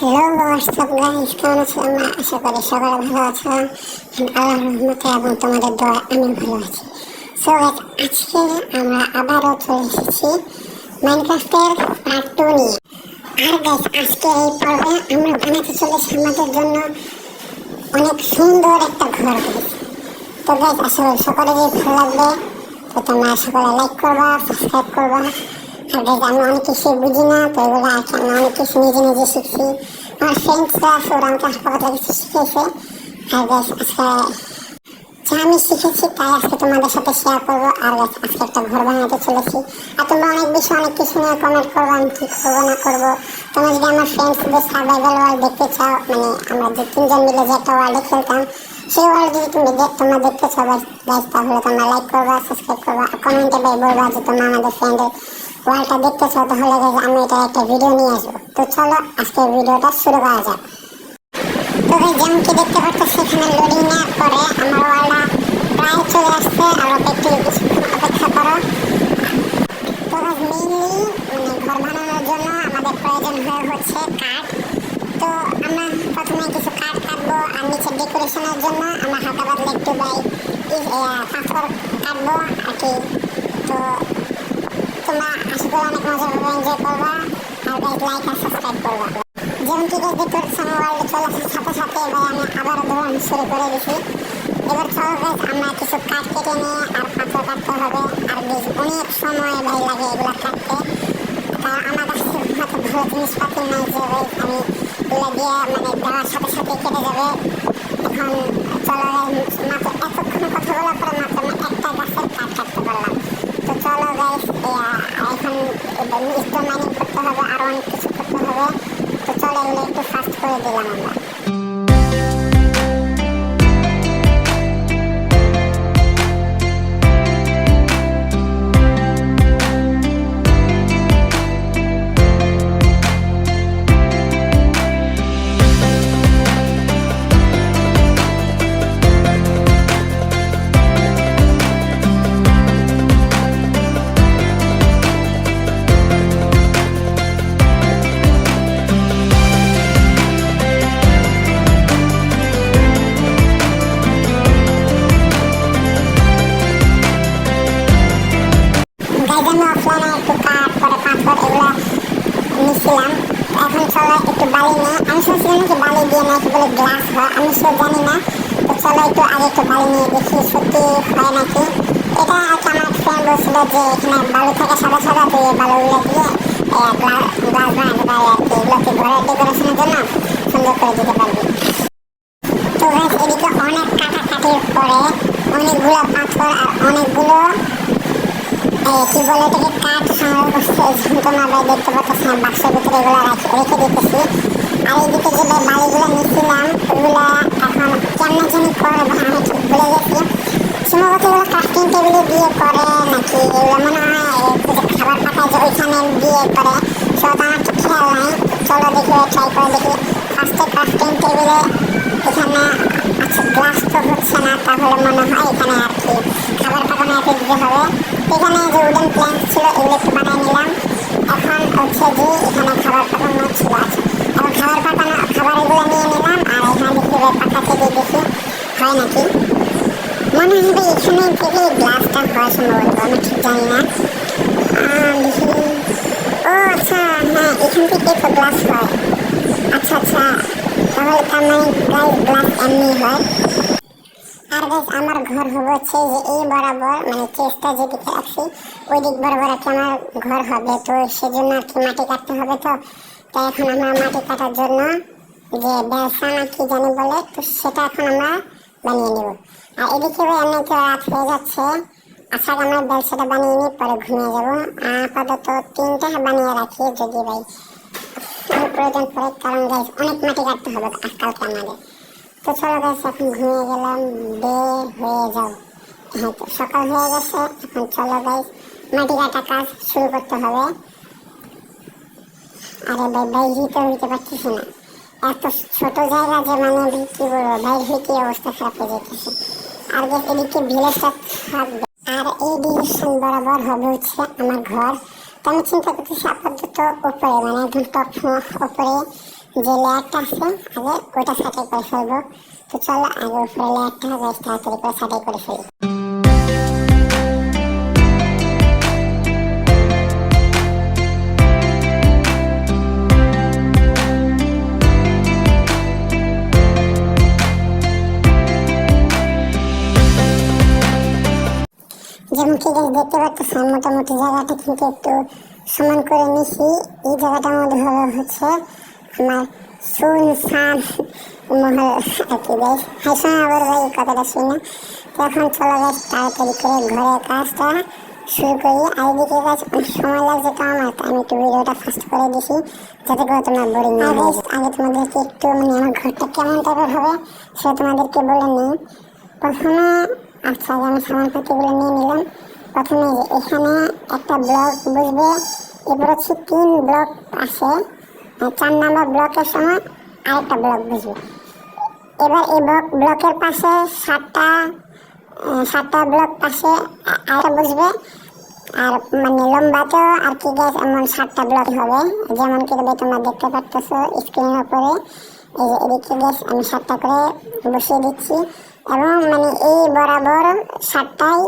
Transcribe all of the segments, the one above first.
Hello WhatsApp guys, কেমন আছো তোমরা? আশা করি সবাই ভালো আছো। আল্লাহর রহমতে এবং তোমাদের দোয়া আমি ভালো আছি। সো আজকে আমরা আবারও চলে এসেছি মাইনক্রাফটের পার্ট টু নিয়ে। আর গাইস আজকে এই পর্বে আমরা বানাতে চলেছি আমাদের জন্য অনেক সুন্দর একটা ঘর তো গাইস আসলে সকলে যে ভালো লাগবে। তো তোমরা সকলে লাইক করবা সাবস্ক্রাইব করবা। আর গাইস আমি অনেক কিছু বুঝি না তো এগুলো আর কি আমি অনেক কিছু নিজে নিজে শিখছি আমার ফ্রেন্ডসরা আছে ওরা আমাকে হালকা কিছু শিখেছে আর গাইস আজকে যা আমি শিখেছি তাই আজকে তোমাদের সাথে শেয়ার করব আর গাইস আজকে একটা ঘর বানাতে চলেছি আর তোমরা অনেক বেশি অনেক কিছু নিয়ে কমেন্ট করব আমি কি করব না করব তোমরা যদি আমার ফ্রেন্ডসদের সার্ভাইভাল ওয়ার্ল্ড দেখতে চাও মানে আমরা যে তিনজন মিলে যে একটা ওয়ার্ল্ডে খেলতাম সেই ওয়ার্ল্ড যদি তুমি তোমরা দেখতে চাও তাহলে তোমরা লাইক করবা সাবস্ক্রাইব করবা আর কমেন্টে বলবা যে তোমরা আমাদের ফ্রেন্ডের ওয়ার্ল্ডটা দেখতে চাও তাহলে আমি এটা একটা ভিডিও নিয়ে আসব। তো চলো আজকে ভিডিওটা শুরু করা যাক। তো ভাই, যেমন কি দেখতে পাচ্ছ, সেখানে লোডিং নেওয়ার পরে আমার ওয়ালটা প্রায় চলে আসছে। আর অপেক্ষা কিছুক্ষণ অপেক্ষা করো। তো ভাই মেইনলি মানে ঘর বানানোর জন্য আমাদের প্রয়োজন হয়ে হচ্ছে কাঠ তো আমরা প্রথমে কিছু কাঠ কাটবো আর নিচে ডেকোরেশনের জন্য আমরা হালকা পাতলা একটু, ভাই পাথর কাটবো আর কি। তো তোমরা আশা করি অনেক মজা পাবে এনজয় করবা আর গাইজ লাইক আর সাবস্ক্রাইব করবা। যেমন কি গাইজ দেখতে পাচ্ছ আমার ওয়ার্ল্ডে চলে আসার সাথে সাথে এবার আমি আবারও ধরন শুরু করে দিছি। এবার চলো গাইজ আমরা কিছু কাঠ কেটে নিয়ে আর পাথর কাটতে হবে আর বেশ অনেক সময় ভাই লাগে এগুলো কাটতে। তা আমার কাছে হয়তো ভালো জিনিসপাতি নাই যে ভাই আমি এগুলো দিয়ে মানে দেওয়ার সাথে সাথে কেটে যাবে। এখন চলো guys, মাত্র এতক্ষণ কথা বলার পরে মাত্র আমি একটা গাছের কাঠ কাটতে পারলাম। স্টোন মাইনিং করতে হবে, আর অনেক কিছু করতে হবে। তো চলো এগুলো একটু ফাস্ট করে দিলাম আমরা। নিছিলাম এখন চলো একটু বালি নিয়ে, আমি শুনছিলাম যে বালি দিয়ে নাকি বলে গ্লাস হয়, আমি সব জানি না। তো চলো একটু আগে একটু বালি নিয়ে দেখি সত্যি হয় নাকি। এটা আর আমার ফ্রেন্ড বলছিল যে এখানে বালু থাকে সাদা সাদা, তো এই বালুগুলো দিয়ে গ্লাস বানাতে পারে আর কি। এগুলোকে ঘরের ডেকোরেশনের জন্য? সুন্দর করে দিতে পারবি। তো এদিকে অনেক কাটাকাটির পরে অনেকগুলো পাথর আর অনেকগুলো কি বলে এটাকে কাঠ সংগ্রহ করছে যন্ত্রণা ভাই দেখতে পাচ্ছি না বাক্সের ভিতরে এগুলো রাখি দিতেছি। আর এইদিকে যে ভাই বালিগুলো নিচ্ছিলাম ওগুলো এখন কেমনে জানি করে ভাই আমি ঠিক ভুলে গেছি। সম্ভবত এগুলো ক্রাফটিং টেবিলে দিয়ে করে নাকি? এগুলো মনে হয় খাবার পাকায় যে ওইখানে দিয়ে করে সেটা আমার ঠিক খেয়াল নাই। চলো দেখি ট্রাই করে দেখি। ফার্স্টে ক্রাফটিং টেবিলে এখানে আচ্ছা গ্লাস তো হচ্ছে না, তাহলে মনে হয় এখানে আর কি খাবার পাকানো একটা দিতে হবে। এখানে যে উডেন প্ল্যান্ট ছিল, এগুলো একটু বানিয়ে নিলাম। এখন হচ্ছে যে এখানে খাবার পাকানো ছিল আছে এখন খাবার পাকানো খাবার এগুলো নিয়ে নিলাম, আর এখানে দেখি এবার পাকাতে দিয়ে দেখি হয় নাকি? মনে হবে এখানে থেকে গ্লাসটা হয় সম্ভবত আমি ঠিক জানি না। দেখি ও আচ্ছা হ্যাঁ এখান থেকে তো গ্লাস হয়। আচ্ছা আচ্ছা তাহলে তার মানে গ্লাস এমনি হয়। আর আমার ঘর হচ্ছে যে এই বরাবর মানে চেষ্টা যেদিকে রাখছি ওই দিক বরাবর আর আমার ঘর হবে। তো সেজন্য আর কি মাটি কাটতে হবে তো। তাই এখন আমরা মাটি কাটার জন্য যে ব্যবসা না কি জানি বলে, তো সেটা এখন আমরা বানিয়ে নেব। আর এদিকে ভাই, এমনি তো রাত হয়ে যাচ্ছে। আচ্ছা আমরা ব্যবসাটা বানিয়ে নিই, পরে ঘুমিয়ে যাব। আপাতত তিনটা বানিয়ে রাখি যদি ভাই। প্রয়োজন পড়ে কারণ অনেক মাটি কাটতে হবে আজকালকে আমাদের। তো চলো গাইস এখন ঘুমিয়ে গেলাম, বের হয়ে যাও। হ্যাঁ তো, সকাল হয়ে গেছে, এখন চলো গাইস মাটি কাটা কাজ শুরু করতে হবে। আরে ভাই বাইর হইতে হইতে পারতেছি না। এত ছোট জায়গা যে মানে কি বলব বাইর হইতে অবস্থা খারাপ হয়ে যেতেছে আর গাইস এদিকে ভিলেজটা থাকবে আর এই ডিরেকশন বরাবর হবে হচ্ছে আমার ঘর। তো আমি চিন্তা করতেছি আপাতত উপরে মানে একদম টপ উপরে। যে লেয়ারটা আছে, আগে ওইটা ছাটাই করে ফেলব। তো চলো আগে উপরে লেয়ারটা বেশ তাড়াতাড়ি করে ছাটাই করে ফেলি। মোটামুটি জায়গাটা কিন্তু একটু সমান করে নিছি। এই জায়গাটার মধ্যে হচ্ছে আমার সুনসান মহল, আর কি গাছ হ্যাঁ শোনা, আবার ভাই কথাটা শুনে তো এখন চলো গাছ তাড়াতাড়ি করে ঘরের কাজটা শুরু করি। আর এদিকে গাছ অনেক সময় লাগছে তো আমার তো আমি একটু ভিডিওটা ফাস্ট করে দিছি, যাতে করে তোমার বোরিং না হয় আগে তোমাদেরকে একটু মানে আমার ঘরটা কেমন টাইপের হবে, সেটা তোমাদেরকে বলে নিই। প্রথমে আচ্ছা আমি সামানপাতিগুলো নিয়ে নিলাম। প্রথমে এখানে একটা ব্লক বসবে। এরপর হচ্ছে তিন ব্লক আছে চার নাম্বার ব্লকের সময় আরেকটা ব্লক বসবে এবার এই ব্লক, ব্লকের পাশে সাতটা সাতটা ব্লক পাশে আরেকটা বসবে আর মানে লম্বাতেও আর কি গ্যাস এমন সাতটা ব্লক হবে? যেমন কি তোমরা দেখতে পাচ্ছ স্ক্রিনের উপরে। এই যে এদিকে গ্যাস আমি সাতটা করে বসিয়ে দিচ্ছি। এবং মানে এই বরাবর সাতটাই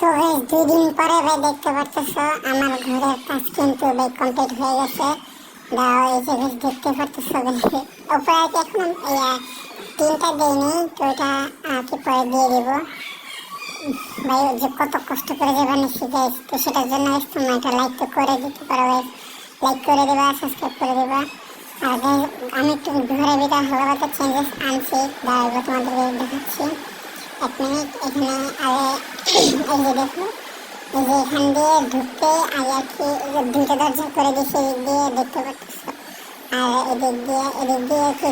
দুই দিন পরে ভাই দেখতে পারতেছ আমার ঘরের কাজ কিন্তু ভাই কমপ্লিট হয়ে গেছে। দাও এই যে বেশ দেখতে পারতেছ উপরে এখন ইয়া, টিনটা তো এটা কি পরে দিয়ে দিব? ভাই যে কত কষ্ট করে যে বানিয়েছি গাইস তো সেটার জন্য তোমরা একটা লাইক তো করে দিতে পারো গাইস লাইক করে দিবা সাবস্ক্রাইব করে দিবা। আর আমি একটু ঘরে ভিতরে হালকা চেঞ্জেস আনছি। দাঁড়াবো তোমাদেরকে দেখাচ্ছি। এক মিনিট এখানে আগে এই যে দেখো এই যে এখান দিয়ে ঢুকতে আগে আর কি দুইটা দরজা করে দিয়েছি, এদিক দিয়ে দেখতে পাচ্ছ। আর এদিক দিয়ে এদিক দিয়ে কি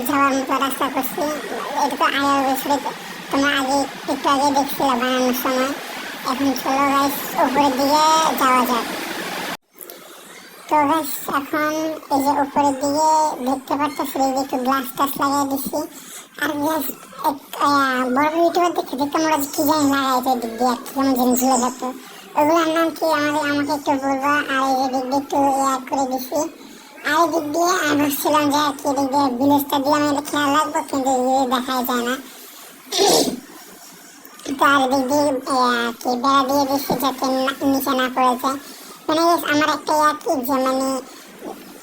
এখন এই যে উপরের দিকে দেখতে পাচ্ছ একটু গ্লাস টাস লাগিয়ে দিছি আর আমরা কি দিক আমাদের, আমাকে একটু দিক একটু ইয়া করে দিছি। আর দিক আমি ভাবছিলাম যে আর কি এদিক দিয়ে ভিলেজটা দিয়ে আমি এটা খেয়াল রাখব, কিন্তু তো আর এদিক দিয়ে কি বেড়া মানে আমার একটা মানে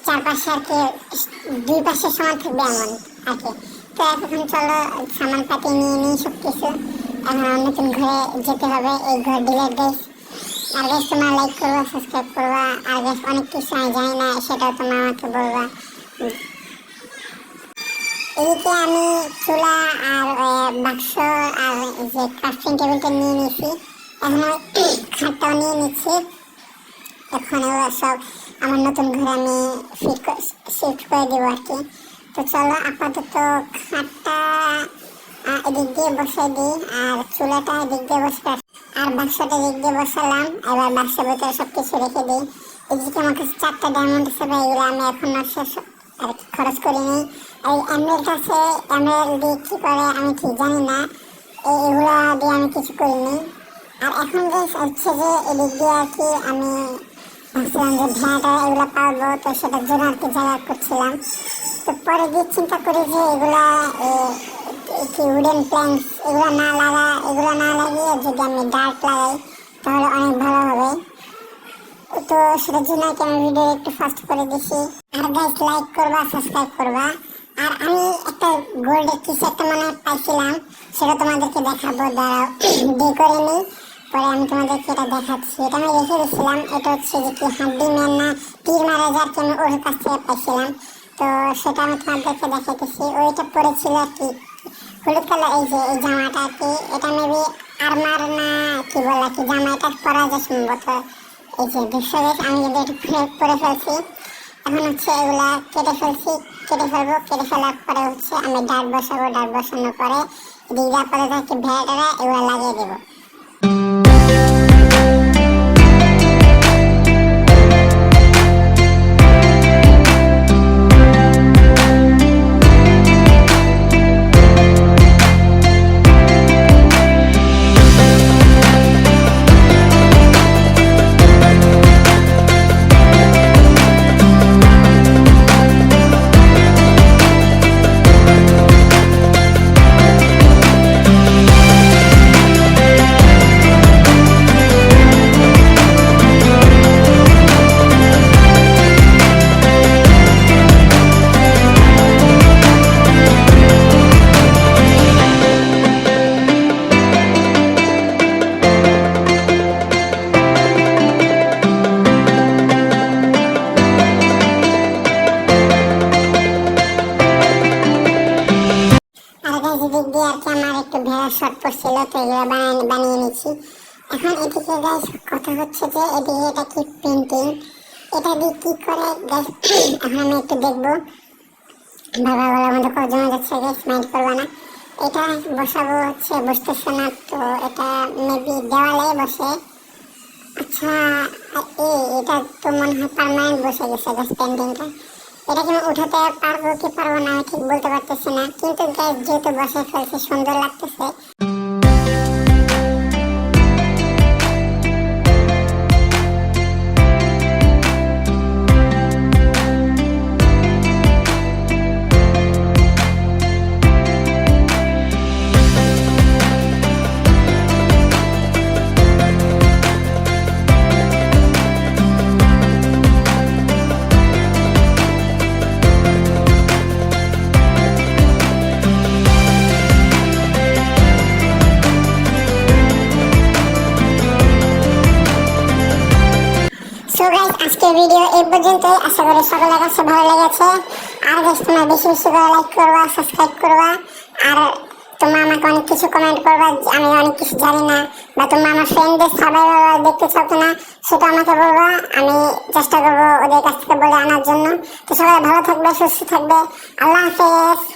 চারপাশে আর কি, দুই পাশে সমান থাকবে এমন আর কি। তো এখন চলো সামান পাতি নিয়ে নিই সব কিছু এখন নতুন ঘরে যেতে হবে, এই ঘর ডিলেট গাইস আর গাইস তোমরা লাইক করবা সাবস্ক্রাইব করবা, আর গাইস অনেক কিছু আমি জানি না, সেটাও তোমরা আমাকে বলবা। এদিকে আমি চুলা আর বাক্স আর যে ক্রাফটিং টেবিলটা নিয়ে নিয়েছি, এখন খাটটাও নিয়ে নিচ্ছি। এখন সব আমার নতুন ঘরে আমি ফিট শিফট করে দেবো আর কি। তো চলো আপাতত খাটটা এদিক দিয়ে বসাই দিই, আর চুলাটা এদিক দিয়ে বসে আর বাক্সটা এদিক দিয়ে বসালাম, এবার বাক্সের ভিতরে সব কিছু রেখে দিই। এদিকে আমার কাছে চারটা ডায়মন্ড আছে বা এগুলো আমি এখন আর শেষ আর খরচ করিনি এই এমরেল্ড আছে এমরেল্ড দিয়ে কী করে আমি ঠিক জানি না। এগুলা দিয়ে আমি কিছু করিনি আর এখন যে হচ্ছে যে এদিক দিয়ে আর কি আমি ভাবছিলাম যে ভেড়াটা এগুলো পারব তো সেটার জন্য আর কি জায়গা করছিলাম। তো পরে দিয়ে চিন্তা করি যে এগুলা কি উডেন প্ল্যাঙ্কস এগুলো না লাগা, এগুলো না লাগিয়ে যদি আমি ডার্ক লাগাই, তাহলে অনেক ভালো হবে। তো সেটার জন্য আমি ভিডিও একটু ফাস্ট করে দিছি। আর গাইস লাইক করবা সাবস্ক্রাইব করবা। আর আমি একটা গোল্ডের কিছু একটা মানে পাইছিলাম, সেটা তোমাদেরকে দেখাবো, দাঁড়াও, দিয়ে করে নিই পরে আমি তোমাদেরকে এটা দেখাচ্ছি। এটা আমি রেখে দিয়েছিলাম এটা হচ্ছে যে কি হাড্ডি ম্যান না, তীর মারা যার কি আমি ওর কাছ থেকে পাইছিলাম। তো সেটা আমি তোমাদেরকে দেখাইতেছি। ওইটা পরেছিল আর কি। হলুদ কালার, এই যে এই জামাটা আর কি। এটা মেবি আরমার না কি বলে আর কি জামাটা পরা যায় সম্ভবত। এই যে দুশো বেশ আমি কিন্তু এটা করে করে ফেলছি। এখন হচ্ছে এগুলা কেটে ফেলছি, কেটে ফেলব, কেটে ফেলার পরে হচ্ছে আমি ডাট বসাবো, ডাট বসানোর পরে দিদা পরে থাকি ভেড়াটা এগুলো লাগিয়ে দেবো। এখন এদিকে গাছ কথা হচ্ছে যে এদিকে এটা কি পেন্টিং এটা দিয়ে কি করে? গাছ এখন আমি একটু দেখব। বাবা বলার কত জমে যাচ্ছে গাছ মাইন্ড করবে না। এটা বসাবো হচ্ছে বসতেছে না তো এটা মেবি দেওয়ালে বসে। আচ্ছা এটা তো মনে হয় পার্মানেন্ট বসে গেছে গাছ পেন্টিংটা এটা কি উঠাতে পারব কি পারব না, ঠিক বলতে পারতেছি না। কিন্তু গাছ যেহেতু বসে ফেলছে, সুন্দর লাগতেছে। আজকের ভিডিও এই পর্যন্তই। আশা করি সকলের কাছে ভালো লেগেছে। আর গাইস তোমরা বেশি বেশি করে লাইক করবা সাবস্ক্রাইব করবা। আর তোমরা আমাকে অনেক কিছু কমেন্ট করবা, আমি অনেক কিছু জানি না। বা তোমরা আমার ফ্রেন্ডদের সার্ভাইভার দেখতে চাও কিনা, সেটা আমাকে বলবা। আমি চেষ্টা করব ওদের কাছ থেকে বলে আনার জন্য। তো সবাই ভালো থাকবে, সুস্থ থাকবে। আল্লাহ হাফেজ।